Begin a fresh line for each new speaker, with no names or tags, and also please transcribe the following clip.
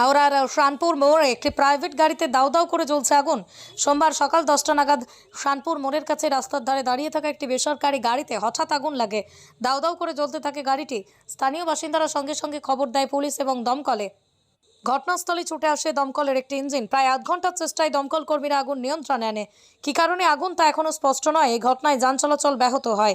হাওড়ার শানপুর মোড়ে একটি প্রাইভেট গাড়িতে দাউ দাউ করে জ্বলছে আগুন। সোমবার সকাল দশটা নাগাদ শানপুর মোড়ের কাছে রাস্তার ধারে দাঁড়িয়ে থাকা একটি বেসরকারি গাড়িতে হঠাৎ আগুন লাগে। দাউ দাউ করে জ্বলতে থাকে গাড়িটি। স্থানীয় বাসিন্দারা সঙ্গে সঙ্গে খবর দেয় পুলিশ এবং দমকলে। ঘটনাস্থলে ছুটে আসে দমকলের একটি ইঞ্জিন। প্রায় আধ ঘণ্টার চেষ্টায় দমকল কর্মীরা আগুন নিয়ন্ত্রণে আনে। কী কারণে আগুন তা এখনও স্পষ্ট নয়। এই ঘটনায় যান চলাচল ব্যাহত হয়।